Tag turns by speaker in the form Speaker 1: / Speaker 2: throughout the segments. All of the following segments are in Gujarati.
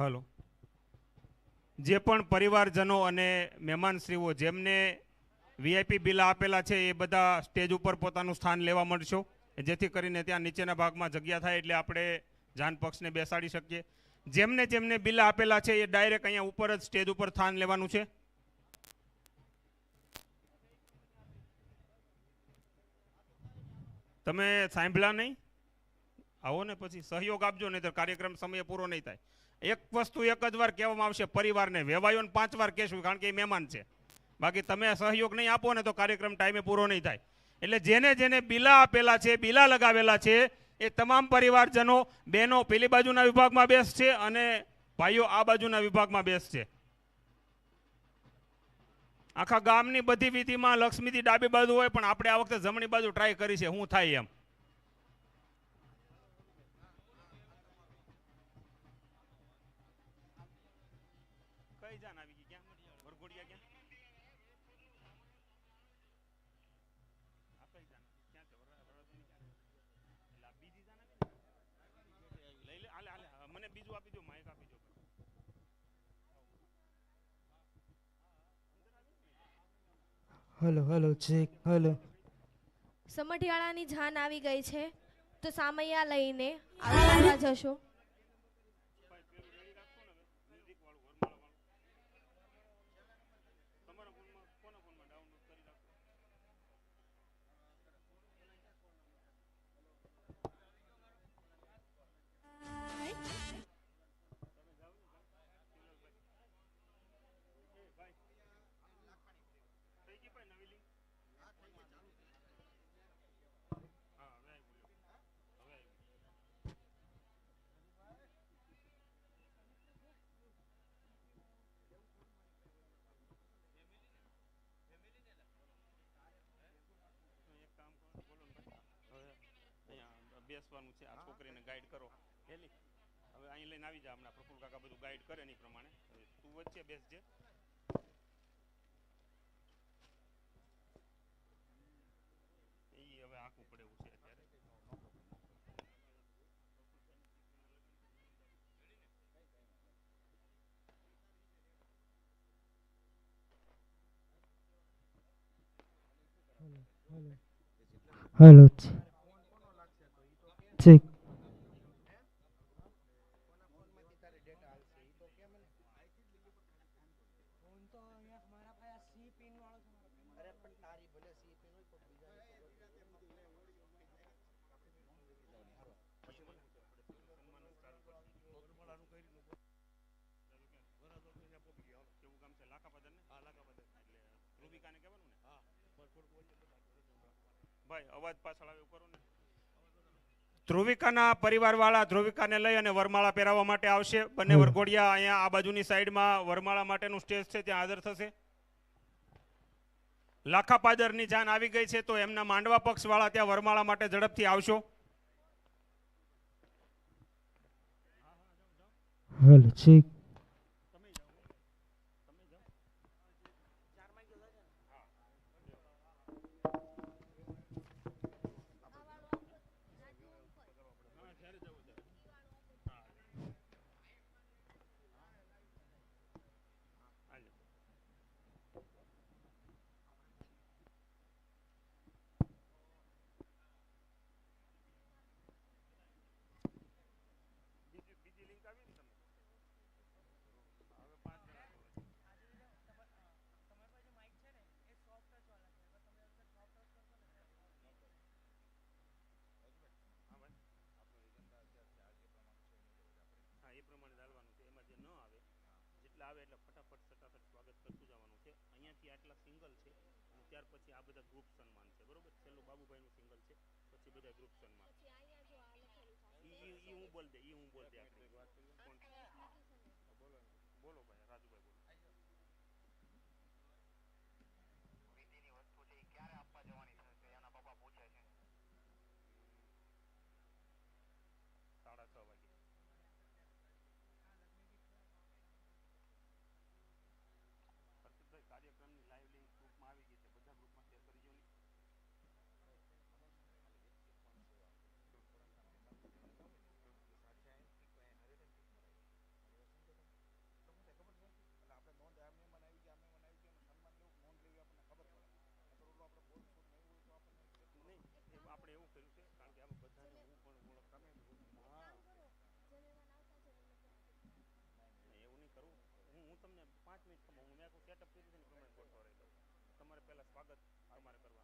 Speaker 1: હલો. જે પણ પરિવારજનો અને મહેમાનશ્રીઓ જેમને વીઆઈપી બિલ આપેલા છે, એ બધા સ્ટેજ ઉપર પોતાનું સ્થાન લેવા મળશો. જેથી કરીને ત્યાં નીચેના ભાગમાં જગ્યા થાય એટલે આપણે જાન પક્ષને બેસાડી શકીએ. જેમને જેમને બિલ આપેલા છે, એ ડાયરેક્ટ અહીંયા ઉપર જ સ્ટેજ ઉપર સ્થાન લેવાનું છે. તમે સાંભળ્યા નહીં? આવો ને પછી સહયોગ આપજો નહીં કાર્યક્રમ સમય પૂરો નહીં થાય. એક વસ્તુ એક જ વાર કહેવામાં આવશે, પરિવારને વેવાયોને પાંચ વાર કહેશું, કારણ કે એ મહેમાન છે. બાકી તમે સહયોગ નહીં આપો ને તો કાર્યક્રમ ટાઈમે પૂરો નહીં થાય. એટલે જેને જેને બિલા આપેલા છે, બિલા લગાવેલા છે, એ તમામ પરિવારજનો, બહેનો પેલી બાજુના વિભાગમાં બેસશે અને ભાઈઓ આ બાજુના વિભાગમાં બેસશે આખા ગામની બધી વિધિમાં લક્ષ્મીથી ડાબી બાજુ હોય, પણ આપણે આ વખતે જમણી બાજુ ટ્રાય કરી છે શું થાય એમ. કઈ જાન આવી ગઈ? ક્યાં? વરઘોડિયા ક્યાં? આ કઈ જાન ક્યાં છે? વરરા- ક્યાં? એટલે આ બીજી જાન આવી લઈ લે હાલે હાલે મને બીજું આપી દો માઇક આપી દો
Speaker 2: હલો હલો ચેક હલો.
Speaker 3: સમઢિયાળાની જાન આવી ગઈ છે તો સામૈયા લઈને આગળ જશો.
Speaker 1: બેસવાનું છે. આ છોકરીને ગાઈડ કરો. હેલી. હવે અહીં લઈને આવી જા હમણાં. પ્રફુલ કાકા બધું ગાઈડ કરે એની પ્રમાણે. તું વચ્ચે બેસજે એ હવે આખું પડે એવું છે અત્યારે.
Speaker 2: હલો. ચેક
Speaker 1: કેવું કામ છે લાખાપદર ને હા લાખાપદર એટલે ધ્રુવિકાને કહેવાનું ને હા ભાઈ અવાજ પાછળ આવે એવું કરો ને ધ્રુવિકાના પરિવારવાળા ધ્રુવિકાને લઈ અને વરમાળા પહેરાવવા માટે આવશે. બંને વરઘોડિયા અહીંયા આ બાજુની સાઈડમાં વરમાળા માટેનું સ્ટેજ છે ત્યાં હાજર થશે. લાખાપાદરની જાન આવી ગઈ છે તો એમના માંડવા પક્ષવાળા ત્યાં વરમાળા માટે ઝડપથી આવશો.
Speaker 2: હલ ચેક
Speaker 1: બીજી બીજી લિંક આવી ને તમે હવે પાંચ જણા જોડે. હા એ પ્રમાણે ચાલવાનું છે એમાં જે ન આવે જેટલા આવે એટલે ફટાફટ ફટાફટ સ્વાગત કરતું જવાનું છે અહીંયાથી આટલા સિંગલ છે અને ત્યાર પછી આ બધા ગ્રુપ સન્માન છે બરોબર? છેલ્લું બાબુભાઈનું સિંગલ છે પછી બધા ગ્રુપ સન્માન. ઈ હું બોલ દે એ હું બોલ દે આપણે બોલો બોલો ભાઈ પાંચ મિનિટ હું મેં સેટઅપ કર્યું છે ને તમારે પહેલાં સ્વાગત તમારે કરવાનું.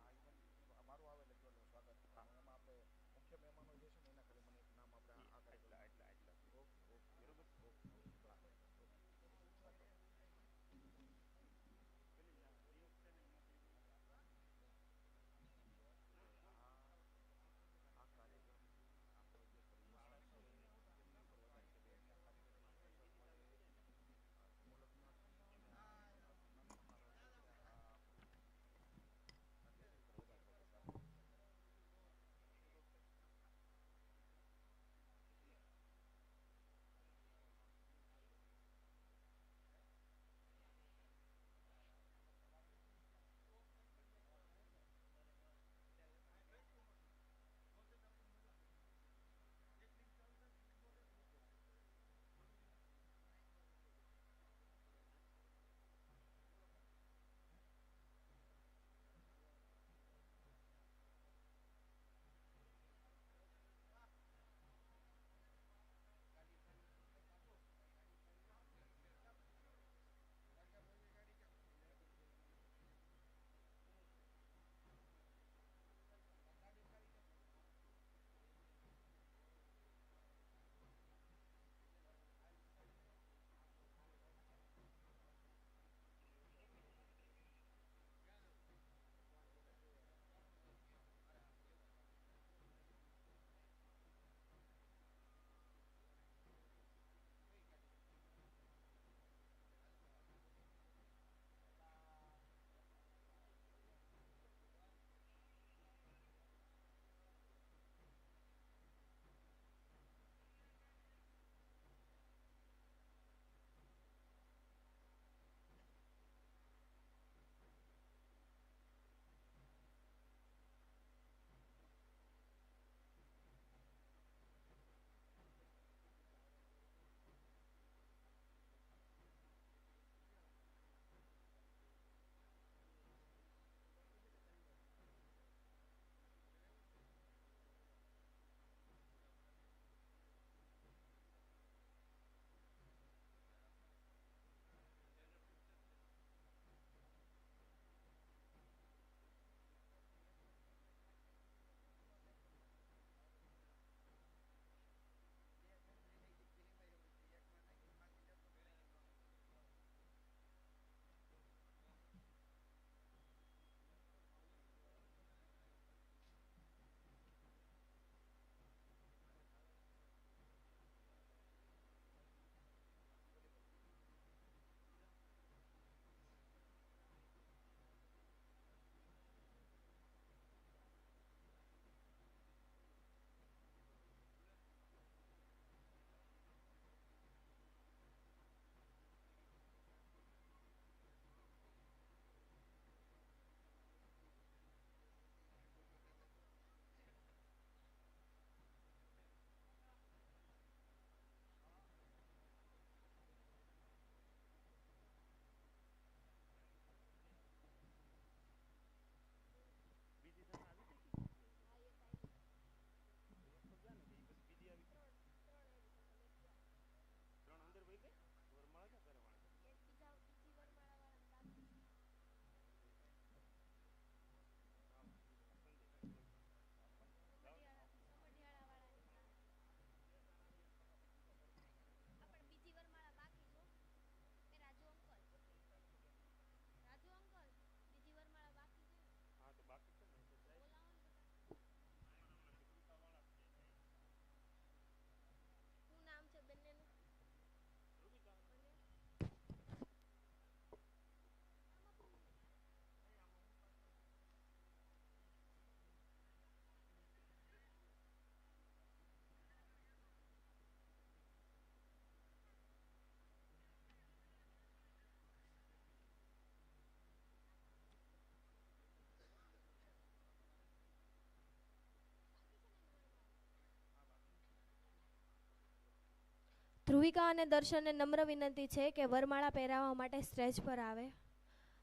Speaker 3: ધ્રુવિકા અને દર્શનને નમ્ર વિનંતી છે કે વરમાળા પહેરાવવા માટે સ્ટેજ પર આવે.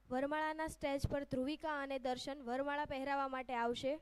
Speaker 3: વરમાળાના સ્ટેજ પર ધ્રુવિકા અને દર્શન વરમાળા પહેરાવવા માટે આવશે.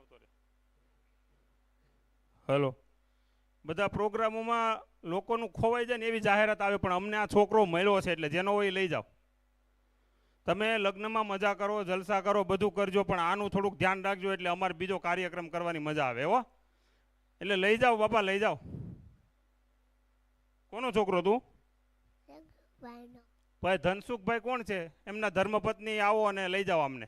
Speaker 1: આવતો રહે. હેલો બધા પ્રોગ્રામોમાં લોકોનું ખોવાઈ જાય ને એવી જાહેરાત આવે પણ અમને આ છોકરો મળ્યો છે એટલે જેનો હોય લઈ જાઓ. તમે લગ્નમાં મજા કરો જલસા કરો બધું કરજો પણ આનું થોડુંક ધ્યાન રાખજો એટલે અમારે બીજો કાર્યક્રમ કરવાની મજા આવે હો. એટલે લઈ જાઓ બાપા લઈ જાઓ. કોનો છોકરો તું? ભાઈ ધનસુખભાઈ કોણ છે? એમના ધર્મપત્ની આવો અને લઈ જાઓ અમને.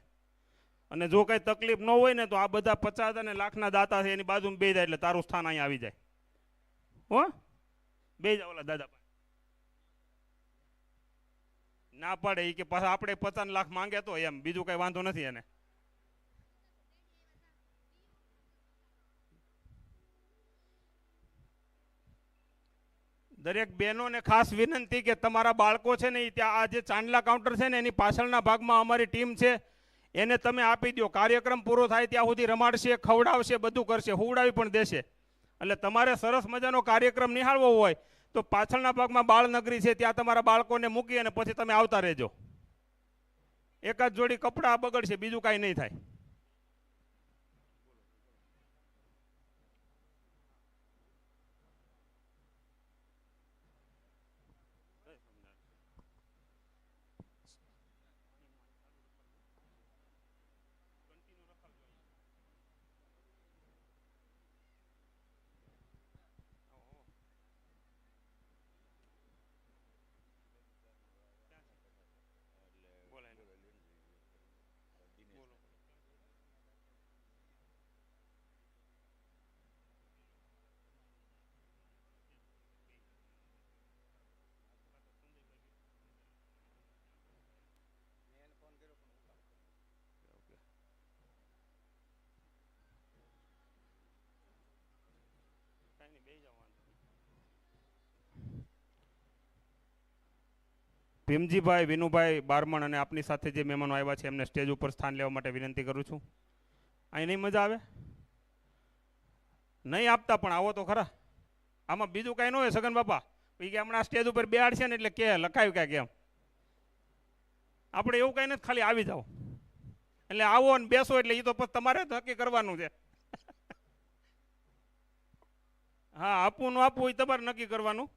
Speaker 1: અને જો કાંઈ તકલીફ ન હોય ને તો આ બધા પચાસ અને લાખના દાતા છે, એની બાજુમાં બે જાય એટલે તારું સ્થાન અહીંયા આવી જાય. હો? બે જાવ ઓલા દાદા ના પાડે એ કે પાછા આપણે પચાસ લાખ માંગે તો એમ, બીજું કઈ વાંધો નથી એને. દરેક બહેનોને ખાસ વિનંતી કે તમારા બાળકો છે ને ત્યાં આ જે ચાંદલા કાઉન્ટર છે ને એની પાછળના ભાગમાં અમારી ટીમ છે. એને તમે આપી દો કાર્યક્રમ પૂરો થાય ત્યાં સુધી રમાડશે, ખવડાવશે, બધું કરશે. હુવડાવી પણ દેશે. એટલે તમારે સરસ મજાનો કાર્યક્રમ નિહાળવો હોય તો પાછળના ભાગમાં બાળનગરી છે, ત્યાં તમારા બાળકોને મૂકી અને પછી તમે આવતા રહેજો. એક જ જોડી કપડાં બગડશે, બીજું કાંઈ નહીં થાય. ભીમજીભાઈ, વિનુભાઈ બારમણ અને આપની સાથે જે મહેમાનો આવ્યા છે, એમને સ્ટેજ ઉપર સ્થાન લેવા માટે વિનંતી કરું છું. અહીં નહીં મજા આવે? નહીં આપતા પણ આવો તો ખરા. આમાં બીજું કાંઈ ન હોય, સગન બાપા. એ કે હમણાં સ્ટેજ ઉપર બેહાડશે ને એટલે કે લખાયું ક્યાં કેમ આપણે એવું કાંઈ નથી, ખાલી આવી જાઓ. એટલે આવો ને બેસો એટલે એ તો પછી તમારે નક્કી કરવાનું છે. હા, આપવું ન આપવું એ તમારે નક્કી કરવાનું.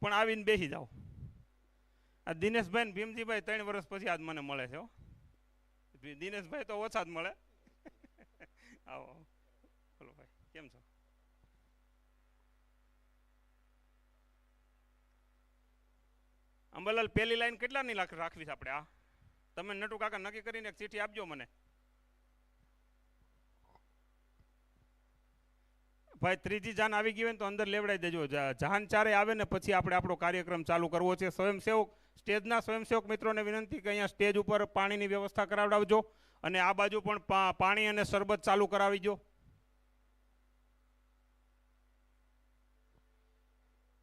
Speaker 1: પણ આવીને બેસી જાઓ. આ દિનેશભાઈ ને ભીમજીભાઈ ત્રણ વર્ષ પછી આજ મને મળે છે દિનેશભાઈ તો ઓછા જ મળે. આવો બોલો ભાઈ, કેમ છો? અંબાલાલ, પહેલી લાઈન કેટલાની લાખ રાખવી છે આપણે આ? તમે નટુ કાકા નક્કી કરીને એક ચીઠી આપજો મને. ભાઈ, ત્રીજી જાન આવી ગઈ હોય તો અંદર લેવડાવી દેજો. જાન ચારે આવે ને પછી આપણે આપણો કાર્યક્રમ ચાલુ કરવો છે. સ્વયંસેવક સ્ટેજના સ્વયંસેવક મિત્રોને વિનંતી કે અહીંયા સ્ટેજ ઉપર પાણીની વ્યવસ્થા કરાવડાવજો અને આ બાજુ પણ પાણી અને શરબત ચાલુ કરાવીજો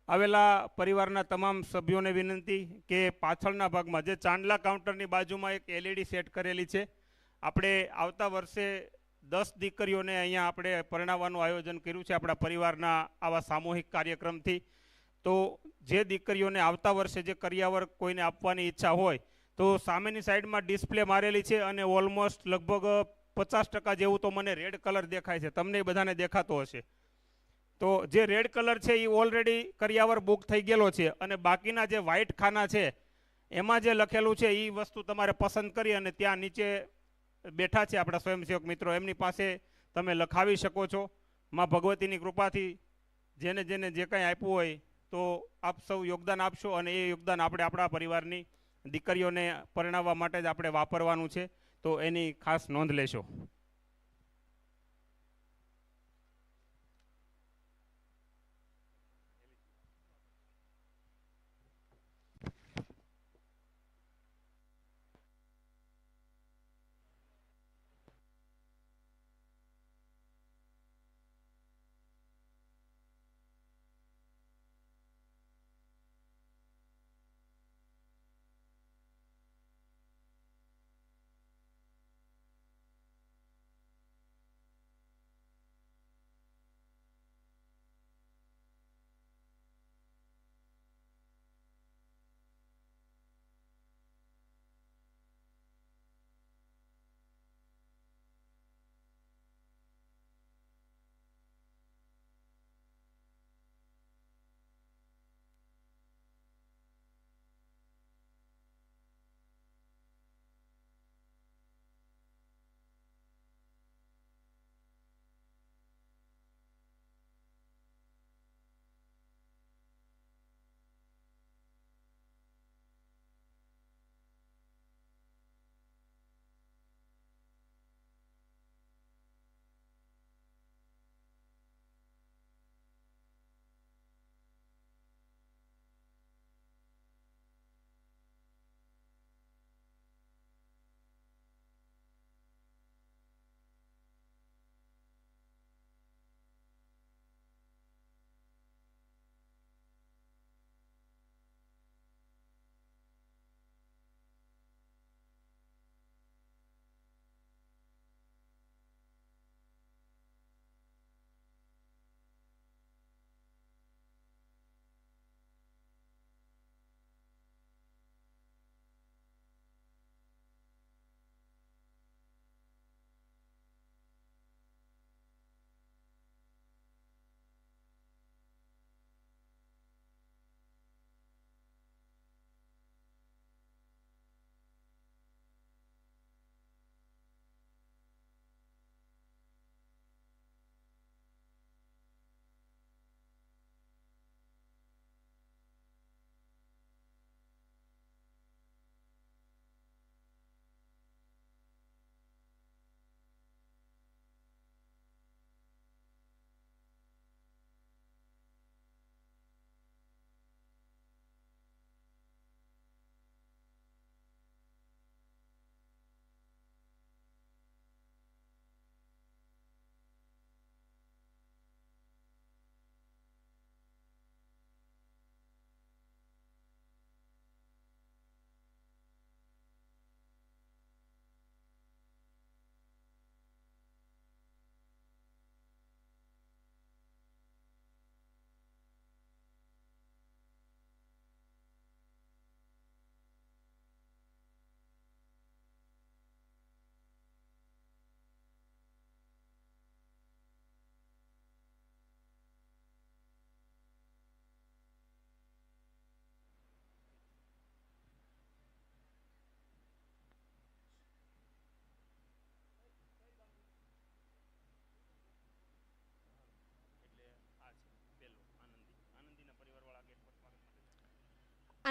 Speaker 1: આવેલા પરિવારના તમામ સભ્યોને વિનંતી કે પાછળના ભાગમાં જે ચાંદલા કાઉન્ટરની બાજુમાં એક એલઈડી સેટ કરેલી છે, આપણે આવતા વર્ષે દસ દીકરીઓને અહીંયા આપણે પરણાવવાનું આયોજન કર્યું છે આપણા પરિવારના આવા સામૂહિક કાર્યક્રમથી. તો જે દીકરીઓને આવતા વર્ષે જે કરિયાવર કોઈને આપવાની ઈચ્છા હોય, તો સામેની સાઈડમાં ડિસ્પ્લે મારેલી છે અને ઓલમોસ્ટ લગભગ પચાસ ટકા જેવું તો મને રેડ કલર દેખાય છે. તમને એ બધાને દેખાતો હશે. તો જે રેડ કલર છે એ ઓલરેડી કરિયાવર બુક થઈ ગયેલો છે અને બાકીના જે વ્હાઇટ ખાના છે, એમાં જે લખેલું છે એ વસ્તુ તમારે પસંદ કરી અને ત્યાં નીચે બેઠા છે આપણા સ્વયંસેવક મિત્રો. એમની પાસે તમે લખાવી શકો છો. માં ભગવતીની કૃપાથી જેને જેને જે કંઈ આપ્યું હોય તો આપ સૌ યોગદાન આપશો અને એ યોગદાન આપણે આપણા પરિવારની દીકરીઓને પરણાવવા માટે જ આપણે વાપરવાનું છે. તો એની ખાસ નોંધ લેશો.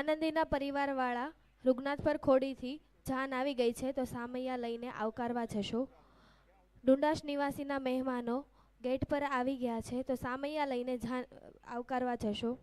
Speaker 3: આનંદીના પરિવારવાળા રૂગનાથ પર ખોડીથી જાન આવી ગઈ છે, તો સામૈયા લઈને આવકારવા જશો. ડુંડાશ નિવાસીના મહેમાનો ગેટ પર આવી ગયા છે, તો સામૈયા લઈને જાન આવકારવા જશો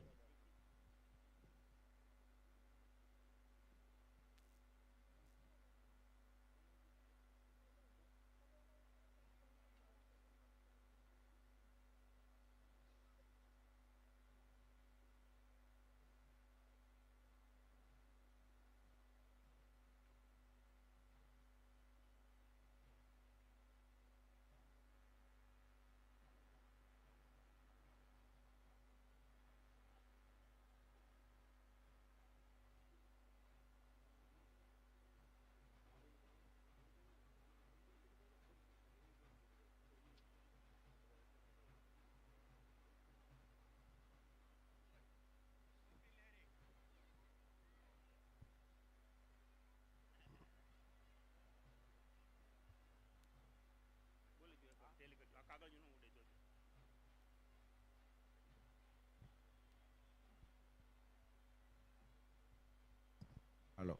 Speaker 4: હલો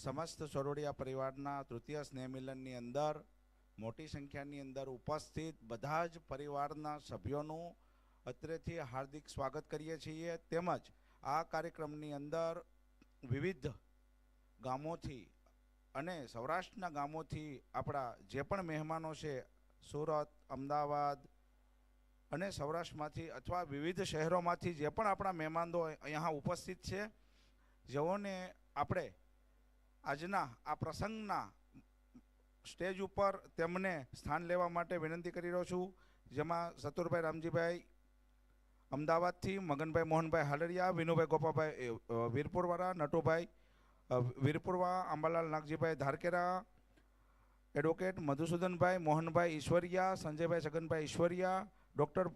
Speaker 4: સમસ્ત સરોડિયા પરિવારના તૃતીય સ્નેહમિલનની અંદર, મોટી સંખ્યાની અંદર ઉપસ્થિત બધા જ પરિવારના સભ્યોનું અત્રેથી હાર્દિક સ્વાગત કરીએ છીએ. તેમજ આ કાર્યક્રમની અંદર વિવિધ ગામોથી અને સૌરાષ્ટ્રના ગામોથી આપણા જે પણ મહેમાનો છે, સુરત, અમદાવાદ અને સૌરાષ્ટ્રમાંથી અથવા વિવિધ શહેરોમાંથી જે પણ આપણા મહેમાનો અહીંયા ઉપસ્થિત છે, જેઓને આપણે આજના આ પ્રસંગના સ્ટેજ ઉપર તેમને સ્થાન લેવા માટે વિનંતી કરી રહ્યો છું. જેમાં સતુરભાઈ રામજીભાઈ, અમદાવાદથી મગનભાઈ મોહનભાઈ હાલરિયા, વિનુભાઈ ગોપાભાઈ વીરપુરવાળા, નટુભાઈ વીરપુરવા અંબાલાલ નાગજીભાઈ ધારકેરા, એડવોકેટ મધુસૂદનભાઈ મોહનભાઈ ઈશ્વરિયા, સંજયભાઈ છગનભાઈ ઈશ્વરિયા, ડૉક્ટર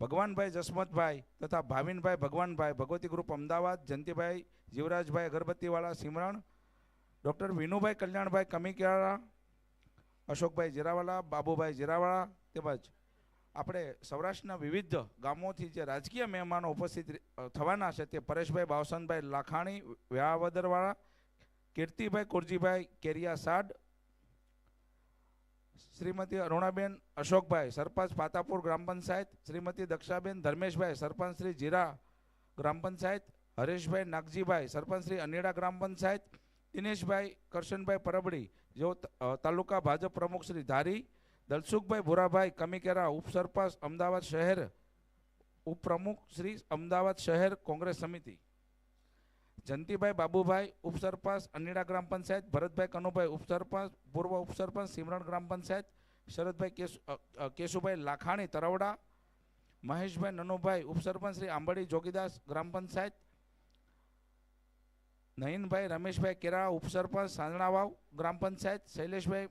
Speaker 4: ભગવાનભાઈ જસમતભાઈ તથા ભાવિનભાઈ ભગવાનભાઈ, ભગવતી ગ્રુપ અમદાવાદ, જયંતિભાઈ, જીવરાજભાઈ અગરબત્તીવાળા, સિમરણ ડૉક્ટર વિનુભાઈ કલ્યાણભાઈ કમિકિયાળા, અશોકભાઈ જીરાવાલા, બાબુભાઈ જીરાવાળા તેમજ આપણે સૌરાષ્ટ્રના વિવિધ ગામોથી જે રાજકીય મહેમાનો ઉપસ્થિત થવાના છે તે પરેશભાઈ બાવસનભાઈ લાખાણી, વ્યાવદરવાળા, કીર્તિભાઈ કુરજીભાઈ કેરિયા સાડ શ્રીમતી અરુણાબેન અશોકભાઈ સરપંચ પાતાપુર ગ્રામ પંચાયત, શ્રીમતી દક્ષાબેન ધર્મેશભાઈ સરપંચ શ્રી જીરા ગ્રામ પંચાયત, હરેશભાઈ નાગજીભાઈ સરપંચ શ્રી અનેડા ગ્રામ પંચાયત દિનેશભાઈ, કરશનભાઈ પરબડી, જેઓ તાલુકા ભાજપ પ્રમુખ શ્રી ધારી, દલસુખભાઈ ભુરાભાઈ, કમિકેરા ઉપસરપંચ અમદાવાદ શહેર ઉપપ્રમુખ શ્રી અમદાવાદ શહેર કોંગ્રેસ સમિતિ. જંતીભાઈ બાબુભાઈ ઉપસરપંચ અનીડા ગ્રામ પંચાયત, ભરતભાઈ કનુભાઈ ઉપસરપંચ પૂર્વ ઉપસરપંચ, સિમરણ ગ્રામ પંચાયત, શરદભાઈ કેશુ કેશુભાઈ લાખાણી તરવડા, મહેશભાઈ નનુભાઈ ઉપસરપંચ શ્રી આંબડી જોગીદાસ ગ્રામ પંચાયત નયનભાઈ રમેશભાઈ કેરા ઉપસરપંચ સાંજણાવાવ ગ્રામ પંચાયત શૈલેષભાઈ